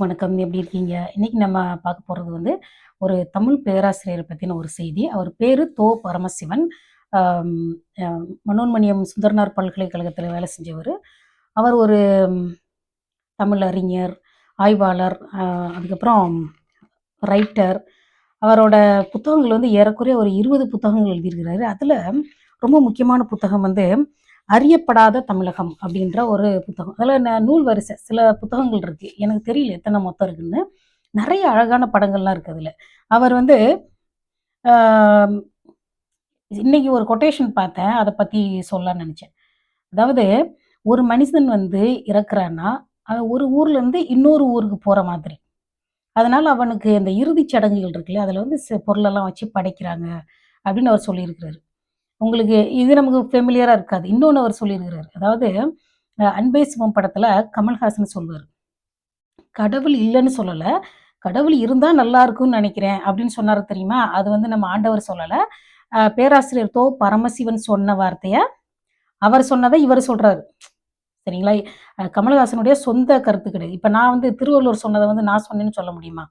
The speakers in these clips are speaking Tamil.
வணக்கம். எப்படி இருக்கீங்க? இன்னைக்கு நம்ம பார்க்க போகிறது வந்து ஒரு தமிழ் பேராசிரியரை பற்றின ஒரு செய்தி. அவர் பேர் தோ பரமசிவன். மனோன்மணியம் சுந்தரனார் பல்கலைக்கழகத்தில் வேலை செஞ்சவர். அவர் ஒரு தமிழ் அறிஞர் ஆய்வாளர் அதுக்கப்புறம் ரைட்டர் அவரோட புத்தகங்கள் வந்து ஏறக்குறைய ஒரு இருபது புத்தகங்கள் எழுதியிருக்கிறாரு. அதில் ரொம்ப முக்கியமான புத்தகம் வந்து அறியப்படாத தமிழகம் அப்படின்ற ஒரு புத்தகம். அதில் நூல் வரிசை சில புத்தகங்கள் இருக்கு. எனக்கு தெரியல எத்தனை மொத்தம் இருக்குன்னு. நிறைய அழகான படங்கள்லாம் இருக்கு அதில். அவர் வந்து இன்னைக்கு ஒரு கொட்டேஷன் பார்த்தேன். அதை பற்றி சொல்லலாம்னு நினச்சேன். அதாவது ஒரு மனுஷன் வந்து இறக்குறான்னா அவன் ஒரு ஊர்லேருந்து இன்னொரு ஊருக்கு போகிற மாதிரி. அதனால் அவனுக்கு இந்த இறுதிச் சடங்குகள் இருக்குல்ல அதில் வந்து பொருளெல்லாம் வச்சு படைக்கிறாங்க அப்படின்னு அவர் சொல்லியிருக்கிறாரு. உங்களுக்கு இது நமக்கு ஃபெமிலியராக இருக்காது. இன்னொன்று அவர் சொல்லியிருக்கிறார். அதாவது அஹ், அன்பே சிவம் படத்தில் கமல்ஹாசன் சொல்வார். கடவுள் இல்லைன்னு சொல்லலை. கடவுள் இருந்தால் நல்லா இருக்கும்னு நினைக்கிறேன் அப்படின்னு சொன்னார் தெரியுமா? அது வந்து நம்ம ஆண்டவர் சொல்லலை. பேராசிரியர் தோ பரமசிவன் சொன்ன வார்த்தையை அவர் சொன்னதை இவர் சொல்கிறாரு சரிங்களா? கமல்ஹாசனுடைய சொந்த கருத்து கிடையாது இப்போ நான் வந்து திருவள்ளுவர் சொன்னதை வந்து நான் சொன்னேன்னு சொல்ல முடியுமா?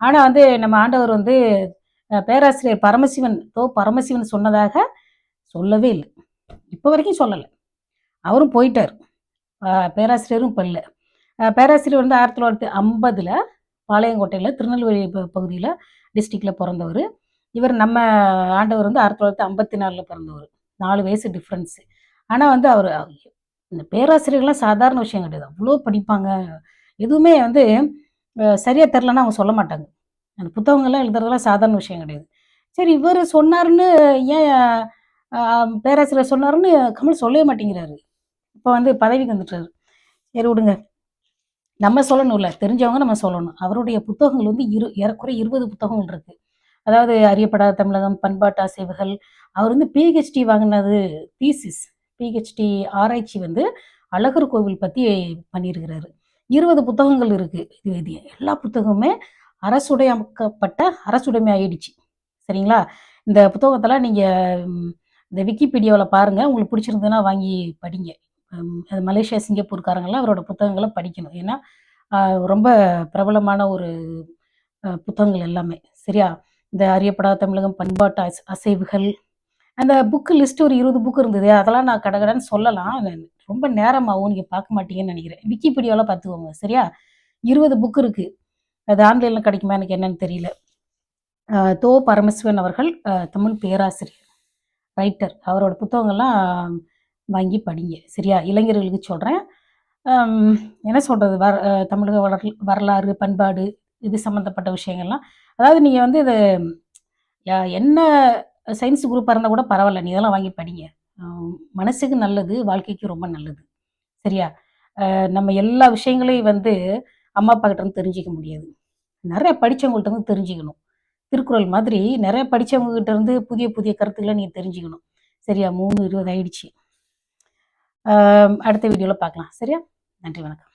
ஆனால் வந்து நம்ம ஆண்டவர் வந்து பேராசிரியர் பரமசிவன் தோ பரமசிவன் சொன்னதாக சொல்லவே இல்லை. இப்போ வரைக்கும் சொல்லலை. அவரும் போயிட்டார். பேராசிரியரும் இப்போ இல்லை. பேராசிரியர் வந்து ஆயிரத்தி தொள்ளாயிரத்தி ஐம்பதில் பாளையங்கோட்டையில் திருநெல்வேலி பகுதியில் டிஸ்ட்ரிக்டில் பிறந்தவர். இவர் நம்ம ஆண்டவர் வந்து ஆயிரத்தி தொள்ளாயிரத்தி ஐம்பத்தி நாலில் பிறந்தவர். நாலு வயசு டிஃப்ரென்ஸு ஆனால் வந்து அவர் இந்த பேராசிரியர்லாம் சாதாரண விஷயம் கிடையாது. அவ்வளோ படிப்பாங்க. எதுவுமே வந்து சரியாக தெரிலன்னா அவங்க சொல்ல மாட்டாங்க. அந்த புத்தகங்கள்லாம் எழுதுறதெல்லாம் சாதாரண விஷயம் கிடையாது. சரி இவர் சொன்னார்னு ஏன் பேராசிரியர் சொன்னாருன்னு கமல் சொல்லவே மாட்டேங்கிறாரு. இப்போ வந்து பதவிக்கு வந்துட்டாரு. சரி விடுங்க. நம்ம சொல்லணும்ல. தெரிஞ்சவங்க நம்ம சொல்லணும். அவருடைய புத்தகங்கள் வந்து இரு ஏறக்குறைய இருபது புத்தகங்கள் இருக்கு. அதாவது அறியப்படாத தமிழகம் பண்பாட்டு அசைவுகள் அவர் வந்து பிஹெச்டி வாங்கினது தீசிஸ் பிஹெச்டி ஆராய்ச்சி வந்து அழகர் கோவில் பற்றி பண்ணியிருக்கிறாரு. இருபது புத்தகங்கள் இருக்கு. இது இது எல்லா புத்தகமுமே அரசுடையாக்கப்பட்ட அரசுடைமை ஆயிடுச்சு. சரிங்களா? இந்த புத்தகத்தெல்லாம் நீங்கள் இந்த விக்கிபீடியாவில் பாருங்கள் உங்களுக்கு பிடிச்சிருந்ததுன்னா வாங்கி படிங்க. அது மலேசியா சிங்கப்பூர்காரங்களாம் அவரோட புத்தகங்களை படிக்கணும். ஏன்னா ரொம்ப பிரபலமான ஒரு புத்தகங்கள் எல்லாமே. சரியா? இந்த அறியப்படாத தமிழகம் பண்பாட்டு அஸ் அசைவுகள் அந்த புக்கு லிஸ்ட் ஒரு இருபது புக் இருந்தது. அதெல்லாம் நான் கடகடன்னு சொல்லலாம். ரொம்ப நேரமாகவும் நீங்கள் பார்க்க மாட்டீங்கன்னு நினைக்கிறேன். விக்கிபீடியாவில் பார்த்துக்கோங்க. சரியா? இருபது புக் இருக்குது அது ஆன்லைனில் கிடைக்குமா? எனக்கு என்னன்னு தெரியல. தோ பரமசிவன் அவர்கள் தமிழ் பேராசிரியர். ரைட்டர் அவரோட புத்தகங்கள்லாம் வாங்கி படிங்க. சரியா? இளைஞர்களுக்கு சொல்கிறேன் என்ன சொல்கிறது வர தமிழக வளர் வரலாறு பண்பாடு இது சம்மந்தப்பட்ட விஷயங்கள்லாம். அதாவது நீங்கள் வந்து இது என்ன சயின்ஸ் குரூப்பாக இருந்தால் கூட பரவாயில்ல. நீ இதெல்லாம் வாங்கி படிங்க. மனசுக்கு நல்லது வாழ்க்கைக்கு ரொம்ப நல்லது. சரியா? நம்ம எல்லா விஷயங்களையும் வந்து அம்மா அப்பா கிட்ட இருந்து தெரிஞ்சிக்க முடியாது. நிறைய படித்தவங்கள்ட்ட இருந்து தெரிஞ்சுக்கணும். திருக்குறள் மாதிரி நிறைய படித்தவங்க கிட்ட இருந்து புதிய புதிய கருத்துக்களை நீங்கள் தெரிஞ்சுக்கணும். சரியா? மூணு இருபது ஆயிடுச்சு. அடுத்த வீடியோவில் பார்க்கலாம். சரியா? நன்றி வணக்கம்.